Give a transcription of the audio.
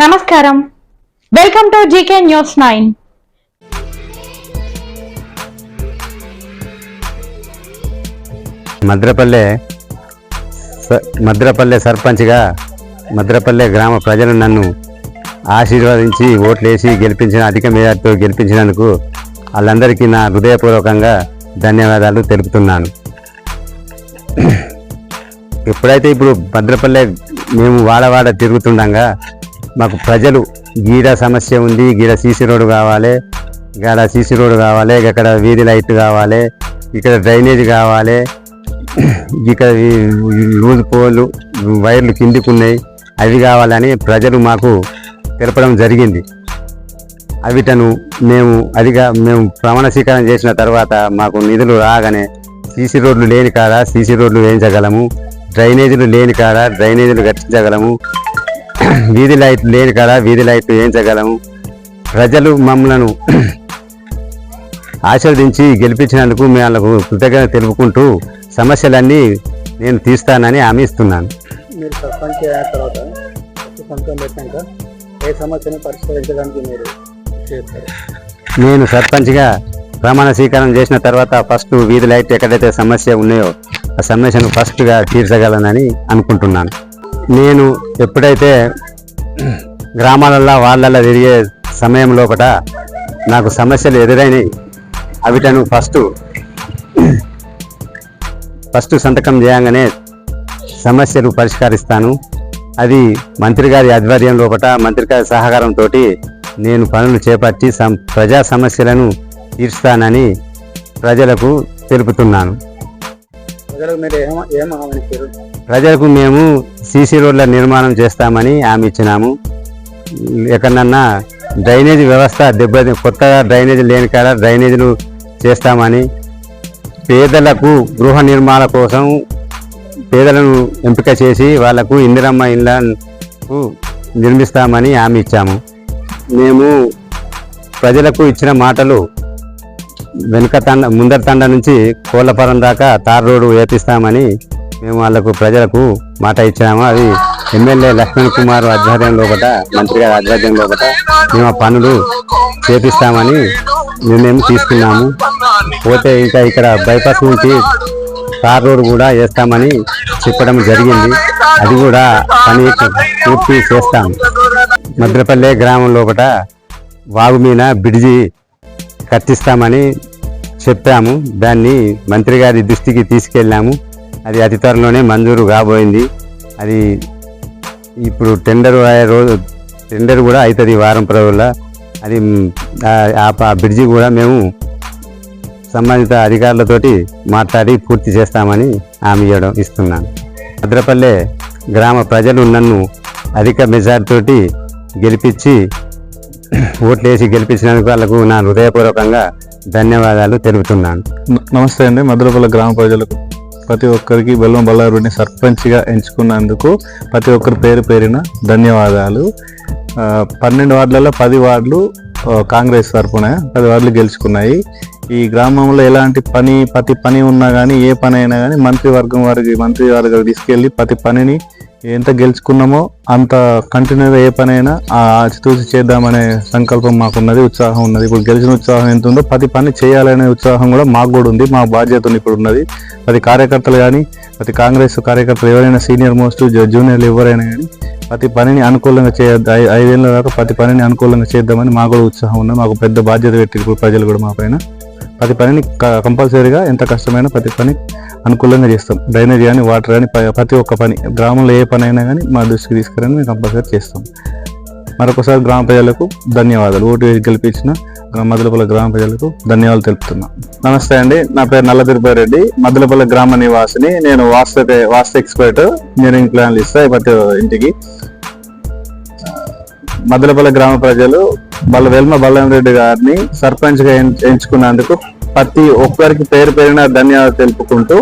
నమస్కారం. Welcome to GK news nine Madrapalle Madrapalle సర్పంచ్గా మద్రపల్లె గ్రామ ప్రజలు నన్ను ఆశీర్వదించి ఓట్లేసి గెలిపించిన అధిక మేయర్తో గెలిపించినందుకు వాళ్ళందరికీ నా హృదయపూర్వకంగా ధన్యవాదాలు తెలుపుతున్నాను. ఎప్పుడైతే ఇప్పుడు భద్రపల్లె మేము వాడవాడ తిరుగుతుండగా మాకు ప్రజలు గీడ సమస్య ఉంది గీడ సీసీ రోడ్డు కావాలి ఇక్కడ సీసీ రోడ్డు కావాలి ఇక్కడ వీధి లైట్ కావాలి ఇక్కడ డ్రైనేజ్ కావాలి ఇక్కడ లూజ్ పోలు వైర్లు కిందికి ఉన్నాయి అవి కావాలని ప్రజలు మాకు తెలపడం జరిగింది. అవిటను మేము అదిగా మేము ప్రమాణ స్వీకారం చేసిన తర్వాత మాకు నిధులు రాగానే సీసీ రోడ్లు లేని కాడ సీసీ రోడ్లు వేయించగలము డ్రైనేజీలు లేని కాడ డ్రైనేజీలు కట్టించగలము వీధి లైట్లు లేని కాడ వీధి లైట్లు వేయించగలము. ప్రజలు మమ్మలను ఆశీర్వదించి గెలిపించినందుకు వాళ్ళకు కృతజ్ఞత తెలుపుకుంటూ సమస్యలన్నీ నేను తీస్తానని హామీ ఇస్తున్నాను. మీరు సర్పంచ్ అయిన తర్వాత పెట్టాక ఏ సమస్యను పరిష్కరించడానికి మీరు నేను సర్పంచ్గా ప్రమాణ స్వీకారం చేసిన తర్వాత ఫస్ట్ వీధి లైట్ ఎక్కడైతే సమస్య ఉన్నాయో ఆ సమస్యను ఫస్ట్గా తీర్చగలనని అనుకుంటున్నాను. నేను ఎప్పుడైతే గ్రామాలల్లో వాళ్ళల్లో తిరిగే సమయం లోపల నాకు సమస్యలు ఎదురైనవి అవిటను ఫస్ట్ ఫస్ట్ సంతకం చేయగానే సమస్యలు పరిష్కరిస్తాను. అది మంత్రి గారి ఆధ్వర్యం లోపల మంత్రి గారి సహకారంతో నేను పనులు చేపట్టి సం ప్రజా సమస్యలను తీర్చుతానని ప్రజలకు తెలుపుతున్నాను. ప్రజలకు మేము సీసీ రోడ్ల నిర్మాణం చేస్తామని హామీ ఇచ్చినాము. ఎక్కడన్నా డ్రైనేజీ వ్యవస్థ దెబ్బతి కొత్తగా డ్రైనేజీ లేని కాడ డ్రైనేజీలు చేస్తామని పేదలకు గృహ నిర్మాణ కోసం పేదలను ఎంపిక చేసి వాళ్ళకు ఇందిరమ్మ ఇళ్ళకు నిర్మిస్తామని హామీ ఇచ్చాము. మేము ప్రజలకు ఇచ్చిన మాటలు వెనుక తండ ముందర తండ నుంచి కోళ్ళపురం దాకా తార్ రోడ్డు వేపిస్తామని మేము వాళ్ళకు ప్రజలకు మాట ఇచ్చాము అది ఎమ్మెల్యే లక్ష్మణ్ కుమార్ ఆధ్వర్యంలో ఒకట మంత్రి గారి ఆధ్వర్యంలో ఒకట మేము ఆ పనులు చేపిస్తామని నిర్ణయం తీసుకున్నాము. పోతే ఇంకా ఇక్కడ బైపాస్ నుంచి తార్ రోడ్డు కూడా వేస్తామని చెప్పడం జరిగింది. అది కూడా పని పూర్తి చేస్తాము మద్రపల్లె గ్రామం లోపల వాగు మీద బ్రిడ్జి కట్టిస్తామని చెప్పాము. దాన్ని మంత్రి గారి దృష్టికి తీసుకెళ్ళాము. అది అతి త్వరలోనే మంజూరు కాబోయింది. అది ఇప్పుడు టెండర్ అయ్యే రోజు టెండర్ కూడా అవుతుంది వారం రోజుల్లో. అది ఆ- బ్రిడ్జి కూడా మేము సంబంధిత అధికారులతోటి మాట్లాడి పూర్తి చేస్తామని హామీ ఇవ్వడం ఇస్తున్నాను. భద్రపల్లె గ్రామ ప్రజలు నన్ను అధిక మెజార్టీతోటి గెలిపించి ఓట్లేసి గెలిపించినందుకు వాళ్ళకు నా హృదయపూర్వకంగా ధన్యవాదాలు తెలుపుతున్నాను. నమస్తే అండి. మధురపల్ల గ్రామ ప్రజలకు ప్రతి ఒక్కరికి బెల్లం బల్లారెడ్డిని సర్పంచ్గా ఎంచుకున్నందుకు ప్రతి ఒక్కరి పేరు పేరిన ధన్యవాదాలు. పన్నెండు వార్డులలో పది వార్డులు కాంగ్రెస్ తరఫున పది వార్డులు గెలుచుకున్నాయి. ఈ గ్రామంలో ఎలాంటి పని ప్రతి పని ఉన్నా కానీ ఏ పని అయినా కానీ మంత్రివర్గం వారికి మంత్రి వారికి తీసుకెళ్ళి ప్రతి పనిని ఎంత గెలుచుకున్నామో అంత కంటిన్యూగా ఏ పనైనా ఆ ఆచితూచి చేద్దామనే సంకల్పం మాకున్నది ఉత్సాహం ఉన్నది. ఇప్పుడు గెలిచిన ఉత్సాహం ఎంత ఉందో ప్రతి పని చేయాలనే ఉత్సాహం కూడా మాకు కూడా ఉంది మా బాధ్యత ఇప్పుడు ఉన్నది. ప్రతి కార్యకర్తలు కానీ ప్రతి కాంగ్రెస్ కార్యకర్తలు ఎవరైనా సీనియర్ మోస్ట్ జూనియర్లు ఎవరైనా కానీ ప్రతి పనిని అనుకూలంగా చేయద్దు ఐదేళ్ళ దాకా ప్రతి పనిని అనుకూలంగా చేద్దామని మాకు కూడా ఉత్సాహం ఉన్నది మాకు పెద్ద బాధ్యత పెట్టి ఇప్పుడు ప్రజలు కూడా మా పైన. ప్రతి పనిని క- కంపల్సరీగా ఎంత కష్టమైనా ప్రతి పని అనుకూలంగా చేస్తాం. డ్రైనేజ్ కానీ వాటర్ కానీ ప- ప్రతి ఒక్క పని గ్రామంలో ఏ పని అయినా కానీ మా దృష్టికి తీసుకురని మేము కంపల్సరీ చేస్తాం. మరొకసారి గ్రామ ప్రజలకు ధన్యవాదాలు. ఓటు వేసి గెలిపించిన గ్రా- గ్రామ ప్రజలకు ధన్యవాదాలు తెలుపుతున్నా. నమస్తే అండి. నా పేరు నల్ల తిరుపతి రెడ్డి మదలపల్లి గ్రామ నివాసిని నేను వాస్తు వాస్తు ఎక్స్పర్ట్ ఇంజనీరింగ్ ప్లాన్లు ఇస్తాయి ప్రతి ఇంటికి. మదలపల్లి గ్రామ ప్రజలు వాళ్ళ వెల్మ బలరెడ్డి గారిని సర్పంచ్గా ఎంచుకున్నందుకు ప్రతి ఒక్కరికి పేరు పేరున ధన్యవాదాలు తెలుపుకుంటూ